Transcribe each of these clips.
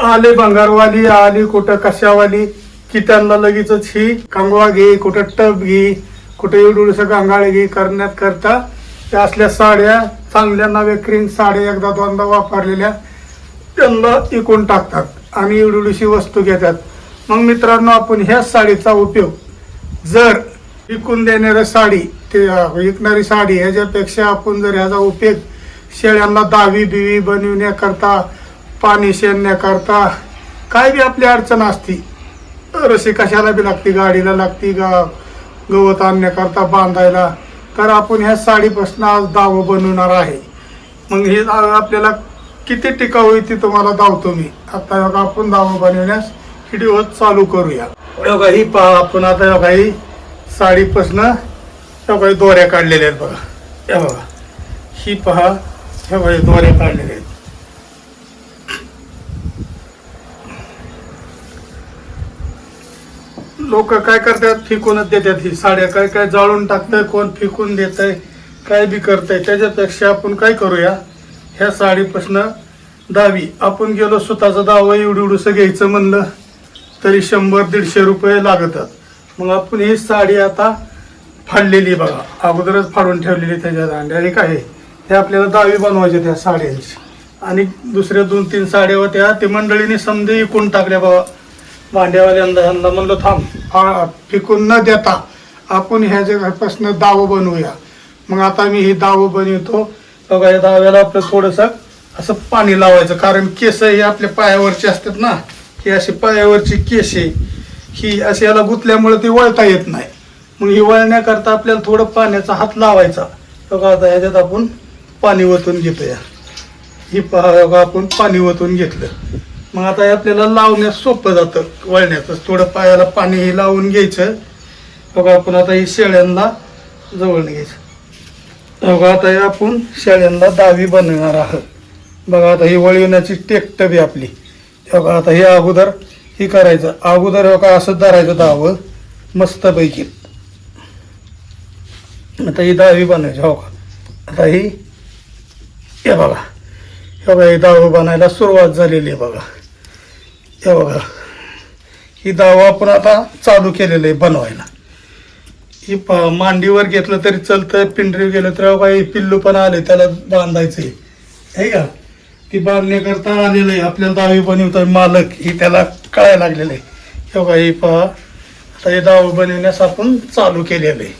आले भंगारवाली आली कुठं कशावाली? की त्यांना लगेचच ही कंगवा घे कुठं टप घे कुठं एवढं गांगाळ घे करण्यात करता. त्या असल्या साड्या चांगल्या नव्या क्रीम साड्या एकदा दोनदा वापरलेल्या त्यांना इकून टाकतात आणि एवढीशी वस्तू घेतात. मग मित्रांनो आपण ह्याच साडीचा उपयोग जर विकून देणारी साडी ते विकणारी साडी ह्याच्यापेक्षा आपण जर ह्याचा उपयोग शेळ्यांना दावी बिवी बनविण्याकरता पाणी शेणण्याकरता काय बी आपली अडचण असती रशी कशाला बी लागती गाडीला लागती गा गवत आणण्याकरता बांधायला तर आपण ह्या साडीपासून आज दावं बनवणार आहे. मग हे आपल्याला किती टिकाऊ होईल ती तुम्हाला दावतो मी. आता आपण दावं बनवण्यास व्हिडिओ चालू करूया. बघा ही पहा आपण आता बघा ही साडीपासनं ह्या दोऱ्या काढलेल्या आहेत बघा. या बघा ही पहा ह्या दोऱ्या काढलेल्या आहेत. लोक काय करतात? फिकूनच देतात ही साड्या. काय काय जाळून टाकतंय कोण फिकून आहे काय बी करतंय त्याच्यापेक्षा आपण काय करूया? ह्या साडीपासनं दावी. आपण गेलो स्वतःचा दावं एवढं एवढंसं घ्यायचं म्हणलं तरी शंभर दीडशे रुपये लागतात. मग आपण ही साडी आता फाडलेली बघा. अगोदरच फाडून ठेवलेली त्याच्या दांड्या एक काय? हे आपल्याला दावी बनवायचे त्या साड्यांची. आणि दुसऱ्या दोन तीन साड्या होत्या ते मंडळीने समजे इकून टाकल्या बाबा भांड्यावाल्यांना यांना म्हणलं थांब पिकून न देता आपण ह्या जगापासून दावं बनवूया. मग आता मी ही दावं बनवतो. बघा या दाव्याला आपलं थोडंसं असं पाणी लावायचं कारण केस हे आपल्या पायावरचे असतात ना ही अशी पायावरची केस आहे. ही अशी याला गुंतल्यामुळे ती वळता येत नाही. मग ही वळण्याकरता आपल्याला थोडं पाण्याचा हात लावायचा. बघा आता ह्याच्यात आपण पाणी ओतून घेतो या ही पहा बघा आपण पाणी ओतून घेतलं. मग आता हे आपल्याला लावण्यास सोपं जातं. वळण्याचं. थोडं पायाला पाणी हे लावून घ्यायचं. बघा आपण आता ही शेळ्यांना जवळ घ्यायचं. बघा आता हे आपण शेळ्यांना दावी बनवणार आहोत. बघा आता ही वळविण्याची टेकटबी आपली. बघा आता हे अगोदर ही करायचं. अगोदर बघा असं धरायचं दावं. मस्तपैकी. आता ही दावी बनायची हो का? आता ही हे बघा. हे बघा ही दावं बनायला सुरुवात झालेली आहे बघा. हे बघा. ही दावं आपण आता चालू केलेलं आहे बनवायला. ही प मांडीवर घेतलं तरी चालतं पिंडरी गेलं तर बघा हे पिल्लू पण आले त्याला बांधायचं आहे हे का? ती बांधण्याकरता आलेलं आहे आपल्याला दावी बनवता मालक ही त्याला कळायला लागलेलं आहे. हे बघा ही पहा. आता हे दावं बनवण्यास आपण चालू केलेलं आहे.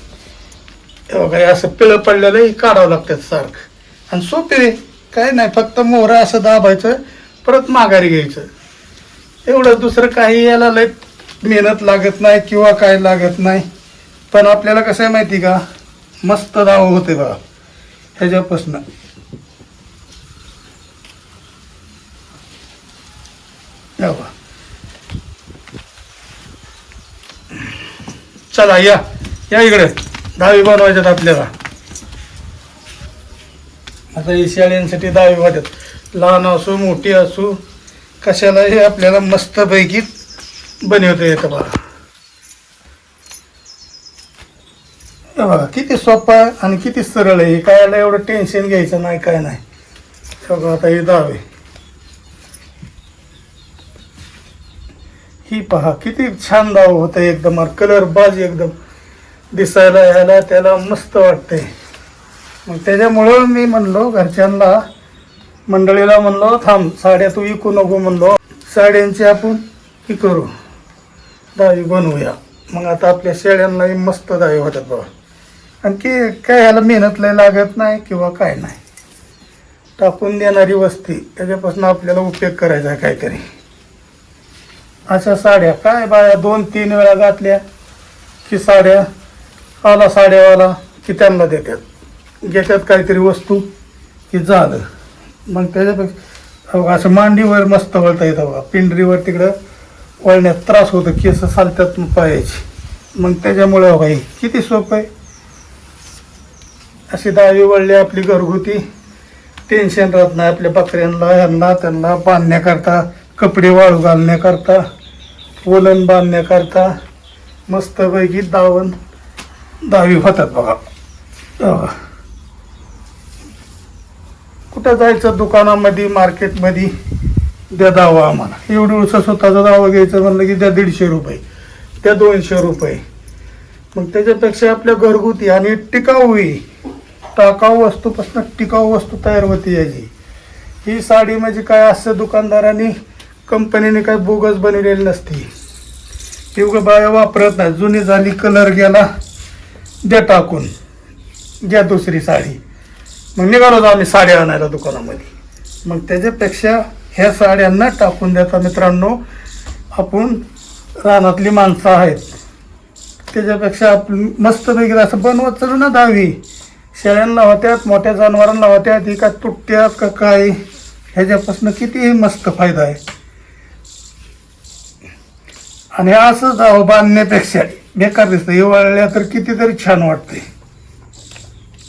हे बघा हे असं पिळं पडलेलं आहे, काढावं लागतं सारखं. आणि सोपे आहे. काय नाही फक्त मोहरा असं दाबायचं परत माघारी घ्यायचं. एवढं दुसरं काही याला लय मेहनत लागत नाही किंवा काय लागत नाही. पण आपल्याला कसं आहे माहिती का? मस्त दाव होते बघा. ह्याच्यापासून. या चला या. या इकडे. दहावी बनवायच्यात आपल्याला. आता ही शाळेंसाठी दहावी वाटत लहान असो मोठी असो कशालाही आपल्याला मस्तपैकी बनवता येतं बघा. बघा किती सोपं आहे आणि किती सरळ आहे. काय याला एवढं टेन्शन घ्यायचं नाही काय नाही. बघा आता हे दावे ही पहा किती छान दाव होतं एकदम. कलर बाज एकदम दिसायला ह्याला त्याला मस्त वाटतंय. मग त्याच्यामुळं मी म्हणलो घरच्यांना मंडळीला म्हणलो थांब साड्या तू विकू नको म्हणलो. साड्यांची आपण की करू. दावी बनवूया. मग आता आपल्या शेळ्यांनाही मस्त दावी होतात बाबा आणखी काय ह्याला मेहनत लय लागत नाही किंवा काय नाही. टाकून देणारी वस्ती त्याच्यापासून आपल्याला उपयोग करायचा आहे काहीतरी. अशा साड्या काय बाया दोन तीन वेळा घातल्या की साड्या आला साड्यावाला की त्यांना देतात. घेतात काहीतरी वस्तू की झालं. मग त्याच्यापेक्षा असं मांडीवर मस्त वळता येतं बघा. पिंडरीवर तिकडं वळण्यात त्रास होतो केस चालतात पायाची. मग त्याच्यामुळे भाई किती सोपं आहे. अशी दावी वळली आपली घरगुती. टेन्शन राहत नाही आपल्या बकऱ्यांना ह्यांना त्यांना बांधण्याकरता कपडे वाळू घालण्याकरता वलन बांधण्याकरता मस्तपैकी दावण दावी होतात बघा. बघा. कुठं जायचं दुकानामध्ये मार्केटमध्ये? द्या दावा आम्हाला. एवढी उसा स्वतःचा दावा घ्यायचा म्हणलं की द्या दीडशे रुपये. त्या दोनशे रुपये. मग त्याच्यापेक्षा आपल्या घरगुती आणि टिकाऊ ही टाकाऊ वस्तूपासून टिकाऊ वस्तू तयार होती याची. ही साडी म्हणजे काय असं दुकानदारांनी कंपनीने काय बोगस बनवलेली नसती. ती उगा बाया वापरत नाही. जुनी झाली कलर गेला द्या टाकून. द्या दुसरी साडी. मग निघालो आम्ही साड्या आणायला दुकानामध्ये. मग त्याच्यापेक्षा ह्या साड्यांना टाकून द्यायचा मित्रांनो आपण रानातली माणसं आहेत. त्याच्यापेक्षा आपण मस्त वगैरे असं बनवत चालू ना दहावी. शेळ्यांना होत्यात मोठ्या जनावरांना होत्यात ही का तुटत्यात का काय? ह्याच्यापासून कितीही मस्त फायदा आहे. आणि असं बांधण्यापेक्षा. बेकार दिसतं. हिवाळल्या तर कितीतरी छान वाटते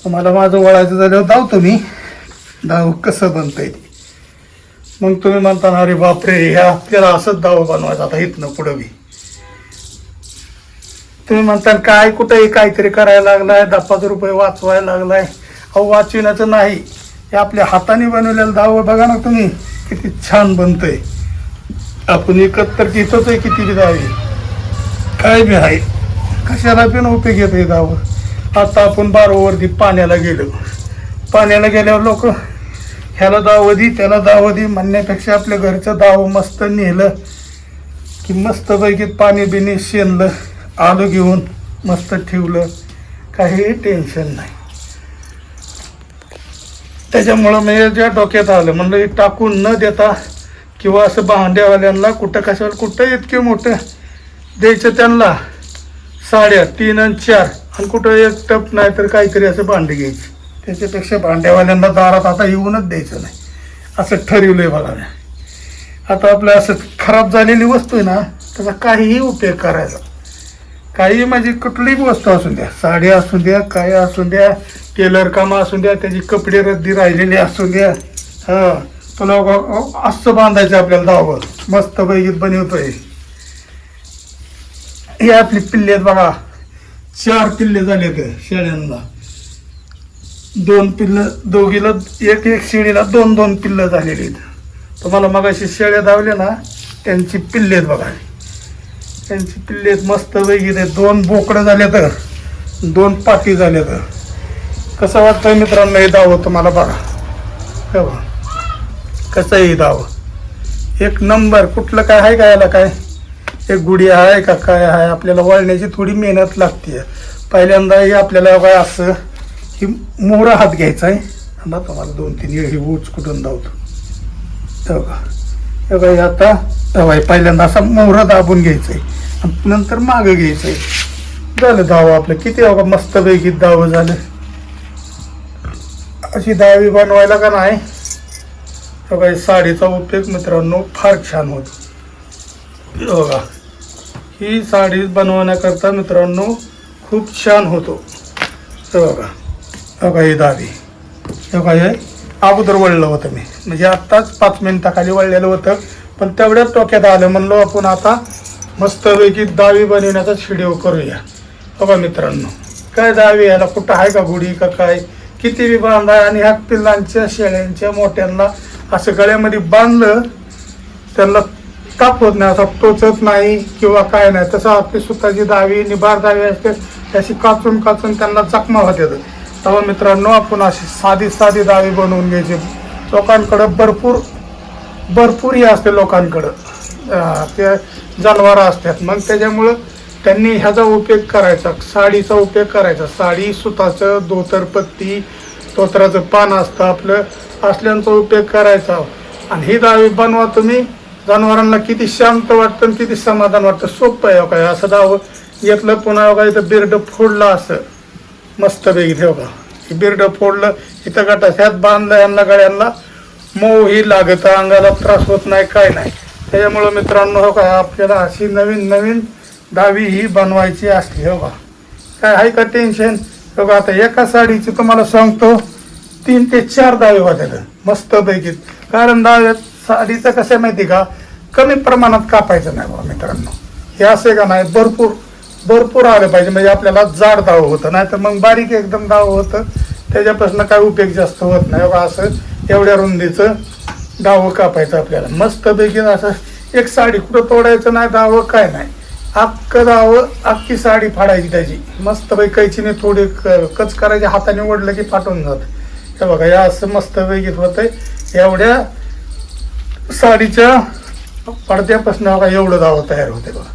तुम्हाला माझं वळायचं झाल्यावर धाव तुम्ही. धाव कसं बनतंय ते. मग तुम्ही म्हणता ना अरे बापरे ह्या आपल्याला असंच दाव बनवायचं. आता इथनं पुढं बी. तुम्ही म्हणता काय कुठंही काहीतरी करायला लागलाय दहा पाच रुपये वाचवायला लागलाय. अहो वाचविण्याचं नाही. हे आपल्या हाताने बनवलेलं दाव बघा ना तुम्ही किती छान बनतंय. आपण एकत्र तर घेतोच आहे किती बी दावे काय बी आहे. कशाला पण उपयोग येत आहे दाव आता आपण बारोवरती पाण्याला गेलो. पाण्याला गेल्यावर लोक ह्याला दावधी त्याला दावधी म्हणण्यापेक्षा आपल्या घरचं दाव मस्त नेलं की मस्तपैकी पाणी बिणी शेणलं आलं घेऊन मस्त ठेवलं. काही टेन्शन नाही. त्याच्यामुळं म्हणजे ज्या डोक्यात आलं म्हणलं हे टाकून न देता किंवा असं भांड्यावाल्यांना कुठं कशाला कुठं इतके मोठं द्यायचं त्यांना? साड्या तीन आणि चार. आणि कुठं एक टप नाही तर काहीतरी असं भांडे घ्यायचे. त्याच्यापेक्षा भांड्यावाल्यांना दारात आता येऊनच द्यायचं नाही. असं ठरवलंय बघा आता आपलं असं खराब झालेली वस्तू आहे ना त्याचा काहीही उपयोग करायचा. काही म्हणजे कुठलीही वस्तू असू द्या. साडी असू द्या काय असू द्या टेलर कामं असू द्या त्याची कपडे रद्दी राहिलेली असू द्या. हा तुला असं बांधायचं आपल्याला धावं मस्त बैगीत बनवतोय. हे आपली पिल्ले आहेत बघा. चार पिल्ले झाले ते शेळ्यांना. दोन पिल्लं दोघीला एक एक शेळीला दोन दोन पिल्लं झालेली आहेत. तुम्हाला मगाशी शेळ्या धावल्या ना त्यांची पिल्ले आहेत बघा. त्यांची पिल्ले आहेत मस्त वगैरे दोन बोकडं झाले तर दोन पाटी झाले तर. कसं वाटतं मित्रांनो हे दावं तुम्हाला बघा. हे बघा. कसं हे दावं एक नंबर कुठलं काय आहे का याला काय? एक गुढी आहे का काय आहे आपल्याला वळण्याची थोडी मेहनत लागते. पहिल्यांदा हे आपल्याला काय असं ही मोहरा हात घ्यायचा आहे. आणि आता दोन तीन ही ऊच कुठून धावतो. हे बघा. हे आता हे पहिल्यांदा असा मोहरा दाबून घ्यायचा आहे. नंतर मागं घ्यायचं आहे. झालं दावं आपलं. किती बघा मस्त पैकी दावं झालं. अशी दहावी बनवायला का नाही? बघा, साडीचा उपयोग मित्रांनो फार छान होतो. बघा. ही साडी बनवण्याकरता मित्रांनो खूप छान होतो. हे बघा. बघा ही दाबी हे बघा हे अगोदर वळलं होतं मी. म्हणजे आत्ताच पाच मिनिटाखाली वळलेलं होतं. पण तेवढ्याच टोक्यात आलं. म्हणलो आपण आता मस्तपैकी दावी बनवण्याचा व्हिडिओ करूया. बघा मित्रांनो. काय दावी याला? कुठं आहे का गुढी? का काय? किती बी बांधा आणि ह्या पिल्लांच्या शेळ्यांच्या मोठ्यांना असं गळ्यामध्ये बांधलं त्यांना ताप होत नाही असा टोचत नाही किंवा काय नाही. तसं आपली स्वतःची दावी निभार दावी असते त्याची काचून काचून त्यांना जखमा होते तेव्हा मित्रांनो आपण अशी साधी साधी दावी बनवून घ्यायची. लोकांकडं भरपूर भरपूर हे असते लोकांकडं. ते जनावरं असतात. मग त्याच्यामुळं त्यांनी ह्याचा उपयोग करायचा. साडीचा उपयोग करायचा. साडी सुताचं धोतरपत्ती तोत्राचं पान असतं आपलं. असल्यांचा उपयोग करायचा. आणि ही दावी बनवा तुम्ही. जनावरांना किती शांत वाटतं आणि किती समाधान वाटतं सोपं आहे का काय? असं दावं येतलं पुन्हा बघा काय इथं बिरड फोडलं असं. मस्त बेगी ठेव का? हे बिरड फोडलं इथं गटा ह्यात बांधलं यांना गळ्यांना. मऊ ही लागत अंगाला त्रास होत नाही काय नाही. त्याच्यामुळं मित्रांनो हो काय आपल्याला अशी नवीन नवीन दावी ही बनवायची असली हो का? काय आहे का टेन्शन हो का आता एका साडीची तुम्हाला सांगतो तीन ते चार दावे होत्यात. मस्त पैकी. कारण दाव्यात साडीचं कसं आहे माहिती का? कमी प्रमाणात कापायचं नाही बा मित्रांनो. हे असे का नाही? भरपूर भरपूर आलं पाहिजे. म्हणजे आपल्याला जाड दाव होतं. नाही तर मग बारीक एकदम दाव होतं. त्याच्यापासून काय उपयोग जास्त होत नाही. बा असं एवढ्या रुंदीचं दावं कापायचं आपल्याला. मस्तपैकी असं एक साडी कुठं तोडायचं नाही दावं काय नाही. अख्खं दावं अख्खी साडी फाडायची त्याची. मस्तपैकी कैचीने थोडी क- कच करायची. हाताने ओढलं की फाटून जात. हे बघा या असं मस्तपैकी होतंय. एवढ्या साडीच्या पडद्यापासून बघा एवढं दावं तयार होते बघा.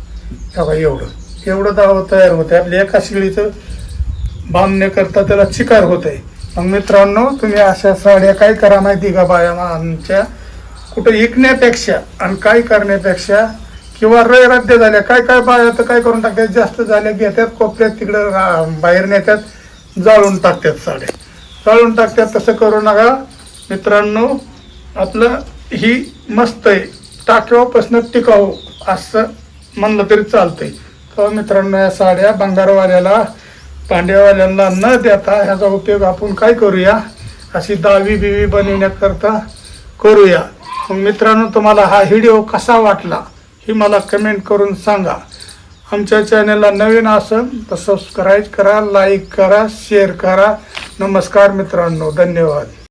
हे बघा एवढं. एवढं दावं तयार होते. आपल्या एका शिळीचं बांधण्याकरता त्याला चिकार होते मग मित्रांनो तुम्ही अशा साड्या काय करा माहिती का बाया? आमच्या कुठं विकण्यापेक्षा आणि काय करण्यापेक्षा किंवा रद्द झाल्या काय काय बाया तर काय करून टाकतात? जास्त झाल्या घेतात कोपऱ्यात तिकडं बाहेर नेतात जाळून टाकतात साड्या. जाळून टाकतात तसं करू नका. मित्रांनो आपलं ही मस्त आहे टाक्यापासून टिकाऊ असं म्हणलं तरी चालतंय. तर मित्रांनो या साड्या बंगारवाल्याला पांड्यावाल्यांना न देता ह्याचा उपयोग आपण काय करूया? अशी दावी बिवी बनवण्याकरता करूया. मग मित्रांनो तुम्हाला हा व्हिडिओ कसा वाटला हे मला कमेंट करून सांगा. आमच्या चॅनलला नवीन असेल तर सबस्क्राईब करा लाईक करा शेअर करा. नमस्कार मित्रांनो धन्यवाद.